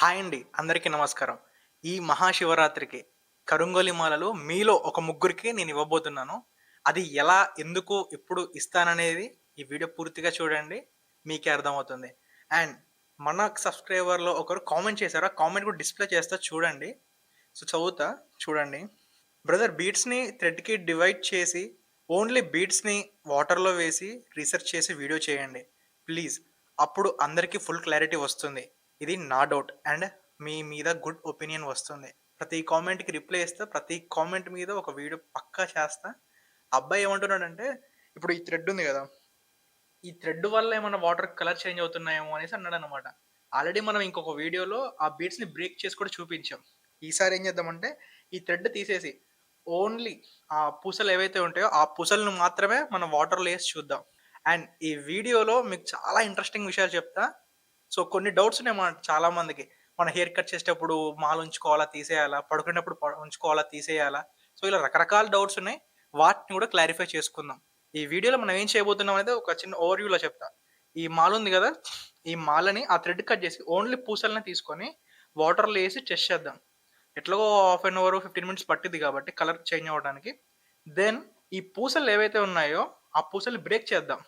Hi అండి అందరికీ నమస్కారం. ఈ మహాశివరాత్రికి కరుంగోలి మాలలు మీలో ఒక ముగ్గురికి నేను ఇవ్వబోతున్నాను. అది ఎలా ఎందుకు ఎప్పుడు ఇస్తాననేది ఈ వీడియో పూర్తిగా చూడండి మీకే అర్థమవుతుంది. అండ్ మన సబ్స్క్రైబర్లో ఒకరు కామెంట్ చేశారు ఆ కామెంట్ కూడా డిస్ప్లే చేస్తా చూడండి. సో చదువుతా చూడండి. బ్రదర్ బీట్స్ని థ్రెడ్కి డివైడ్ చేసి ఓన్లీ బీట్స్ని వాటర్లో వేసి రీసెర్చ్ చేసి వీడియో చేయండి. ప్లీజ్ అప్పుడు అందరికీ ఫుల్ క్లారిటీ వస్తుంది. ఇది నా డౌట్ అండ్ మీ మీద గుడ్ ఒపీనియన్ వస్తుంది. ప్రతి కామెంట్కి రిప్లై ఇస్తా ప్రతి కామెంట్ మీద ఒక వీడియో పక్కా చేస్తా. అబ్బాయి ఏమంటున్నాడంటే ఇప్పుడు ఈ థ్రెడ్ ఉంది కదా ఈ థ్రెడ్ వల్ల ఏమైనా వాటర్ కలర్ చేంజ్ అవుతున్నాయేమో అనేసి అన్నాడు అనమాట ఆల్రెడీ మనం ఇంకొక వీడియోలో ఆ బీట్స్ని బ్రేక్ చేసి కూడా చూపించాం. ఈసారి ఏం చేద్దామంటే ఈ థ్రెడ్ తీసేసి ఓన్లీ ఆ పూసలు ఏవైతే ఉంటాయో ఆ పూసలను మాత్రమే మనం వాటర్లో వేసి చూద్దాం. అండ్ ఈ వీడియోలో మీకు చాలా ఇంట్రెస్టింగ్ విషయాలు చెప్తా. సో కొన్ని డౌట్స్ ఉన్నాయి మన చాలా మందికి. మన హెయిర్ కట్ చేసేటప్పుడు మాలు ఉంచుకోవాలా తీసేయాలా? పడుకునేటప్పుడు ఉంచుకోవాలా తీసేయాలా? సో ఇలా రకరకాల డౌట్స్ ఉన్నాయి. వాటిని కూడా క్లారిఫై చేసుకుందాం. ఈ వీడియోలో మనం ఏం చేయబోతున్నాం అనేది ఒక చిన్న ఓవర్వ్యూలో చెప్తా. ఈ మాల ఉంది కదా? ఈ మాలని ఆ థ్రెడ్ కట్ చేసి ఓన్లీ పూసల్ని తీసుకొని వాటర్లో వేసి టెస్ట్ చేద్దాం. ఎట్లాగో half an hour fifteen minutes పట్టింది కాబట్టి కలర్ చేంజ్ అవ్వడానికి. దెన్ ఈ పూసలు ఏవైతే ఉన్నాయో ఆ పూసలు బ్రేక్ చేద్దాం.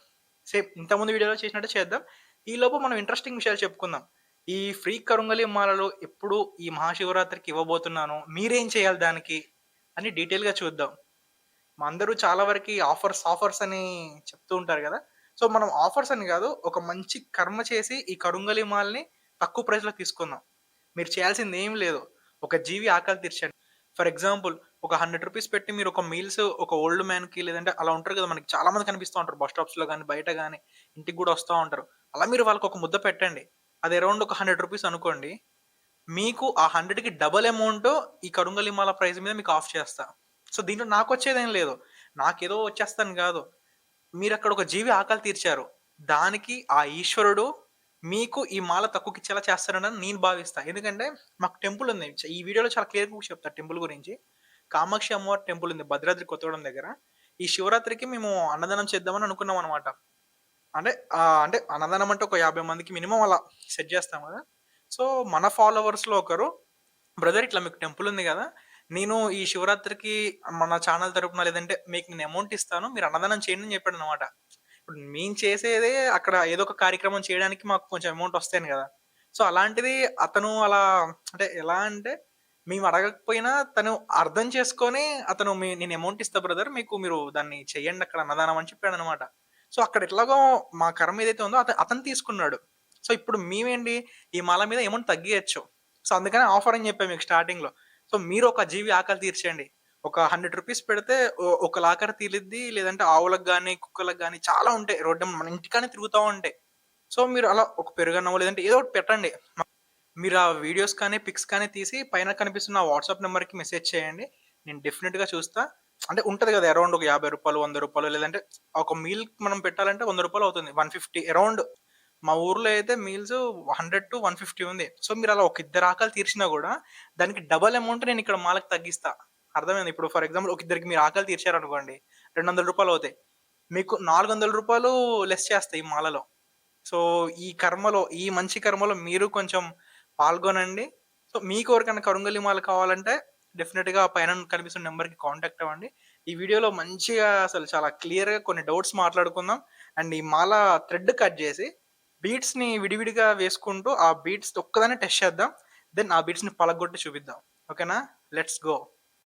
సేమ్ ఇంతకుముందు వీడియోలో చేసినట్టు చేద్దాం. ఈలోపు మనం ఇంట్రెస్టింగ్ విషయాలు చెప్పుకుందాం. ఈ ఫ్రీ కరుంగలి మాలలో ఎప్పుడు ఈ మహాశివరాత్రికి ఇవ్వబోతున్నాను మీరేం చేయాలి దానికి అని డీటెయిల్గా చూద్దాం. మా అందరూ చాలా వరకు ఆఫర్స్ ఆఫర్స్ అని చెప్తూ ఉంటారు కదా. సో మనం ఆఫర్స్ అని కాదు ఒక మంచి కర్మ చేసి ఈ కరుంగలి మాల్ని తక్కువ ప్రైస్లో తీసుకుందాం. మీరు చేయాల్సింది ఏం లేదు. ఒక జీవి ఆకలి తీర్చండి. ఫర్ ఎగ్జాంపుల్ ఒక హండ్రెడ్ రూపీస్ పెట్టి మీరు ఒక మీల్స్ ఒక ఓల్డ్ మ్యాన్కి లేదంటే అలా ఉంటారు కదా మనకి చాలా మంది కనిపిస్తూ ఉంటారు. బస్ స్టాప్స్లో కానీ బయట కానీ ఇంటికి కూడా వస్తూ ఉంటారు. అలా మీరు వాళ్ళకి ఒక ముద్ద పెట్టండి. అది అరౌండ్ ఒక హండ్రెడ్ రూపీస్ అనుకోండి. మీకు ఆ హండ్రెడ్కి డబల్ అమౌంట్ ఈ కరుంగలిమాల ప్రైస్ మీద మీకు ఆఫ్ చేస్తా. సో దీంట్లో నాకు వచ్చేదేం లేదు. నాకేదో వచ్చేస్తాను కాదు. మీరు అక్కడ ఒక జీవి ఆకలి తీర్చారు. దానికి ఆ ఈశ్వరుడు మీకు ఈ మాల తక్కువకిచ్చేలా చేస్తారని నేను భావిస్తా. ఎందుకంటే మాకు టెంపుల్ ఉంది. ఈ వీడియోలో చాలా క్లియర్గా చెప్తా టెంపుల్ గురించి. కామాక్షి అమ్మవారి టెంపుల్ ఉంది. భద్రాద్రి కొత్తగూడెం దగ్గర. ఈ శివరాత్రికి మేము అన్నదానం చేద్దామని అనుకున్నాం అనమాట అంటే అంటే అన్నదానం అంటే ఒక యాభై మందికి మినిమం అలా సెట్ చేస్తాం కదా. సో మన ఫాలోవర్స్లో ఒకరు బ్రదర్ ఇట్లా మీకు టెంపుల్ ఉంది కదా నేను ఈ శివరాత్రికి మన ఛానల్ తరపున లేదంటే మీకు నేను అమౌంట్ ఇస్తాను మీరు అన్నదానం చేయండి అని చెప్పాడు అనమాట ఇప్పుడు మేము చేసేదే అక్కడ ఏదో ఒక కార్యక్రమం చేయడానికి మాకు కొంచెం అమౌంట్ వస్తాను కదా. సో అలాంటిది అతను అలా అంటే ఎలా అంటే మేము అడగకపోయినా తను అర్థం చేసుకొని అతను మీ నేను అమౌంట్ ఇస్తా బ్రదర్ మీకు మీరు దాన్ని చెయ్యండి అక్కడ అన్నదానం అని చెప్పాడు అనమాట సో అక్కడ ఎట్లాగో మా కర్మ ఏదైతే ఉందో అతను అతను తీసుకున్నాడు. సో ఇప్పుడు మేమేంటి? ఈ మాల మీద అమౌంట్ తగ్గియచ్చు. సో అందుకని ఆఫర్ అని చెప్పాను మీకు స్టార్టింగ్లో. సో మీరు ఒక జీవి ఆకలి తీర్చండి ఒక హండ్రెడ్ రూపీస్ పెడితే ఒక లాకర్ తీలిద్ది లేదంటే ఆవులకు కానీ కుక్కలకు కానీ చాలా ఉంటాయి. రోడ్డు మన ఇంటికానే తిరుగుతూ ఉంటాయి. సో మీరు అలా ఒక పెరుగన్నమో లేదంటే ఏదో ఒకటి పెట్టండి. మీరు ఆ వీడియోస్ కానీ పిక్స్ కానీ తీసి పైన కనిపిస్తున్న వాట్సాప్ నెంబర్కి మెసేజ్ చేయండి. నేను డెఫినెట్గా చూస్తా. అంటే ఉంటుంది కదా అరౌండ్ ఒక యాభై రూపాయలు వంద రూపాయలు లేదంటే ఒక మీల్ మనం పెట్టాలంటే వంద రూపాయలు అవుతుంది. వన్ ఫిఫ్టీ అరౌండ్ మా ఊర్లో అయితే meals hundred to one fifty ఉంది. సో మీరు అలా ఒక ఇద్దరు ఆకలి తీర్చినా కూడా దానికి డబల్ అమౌంట్ నేను ఇక్కడ మాలకు తగ్గిస్తా. అర్థమైంది? ఇప్పుడు ఫర్ ఎగ్జాంపుల్ ఒక ఇద్దరికి మీరు ఆకలి తీర్చారనుకోండి రెండు వందల రూపాయలు అవుతాయి. మీకు నాలుగు వందల రూపాయలు లెస్ చేస్తాయి ఈ మాలలో. సో ఈ కర్మలో ఈ మంచి కర్మలో మీరు కొంచెం పాల్గొనండి. సో మీకు ఎవరికైనా కరుంగలి మాల కావాలంటే డెఫినెట్గా పైన కనిపిస్తున్న నెంబర్కి కాంటాక్ట్ అవ్వండి. ఈ వీడియోలో మంచిగా అసలు చాలా క్లియర్గా కొన్ని డౌట్స్ మాట్లాడుకుందాం. అండ్ ఈ మాల థ్రెడ్ కట్ చేసి బీట్స్ని విడివిడిగా వేసుకుంటూ ఆ బీట్స్ ఒక్కదాన్ని టెస్ట్ చేద్దాం. దెన్ ఆ బీట్స్ని పలగొట్టి చూపిద్దాం. ఓకేనా లెట్స్ గో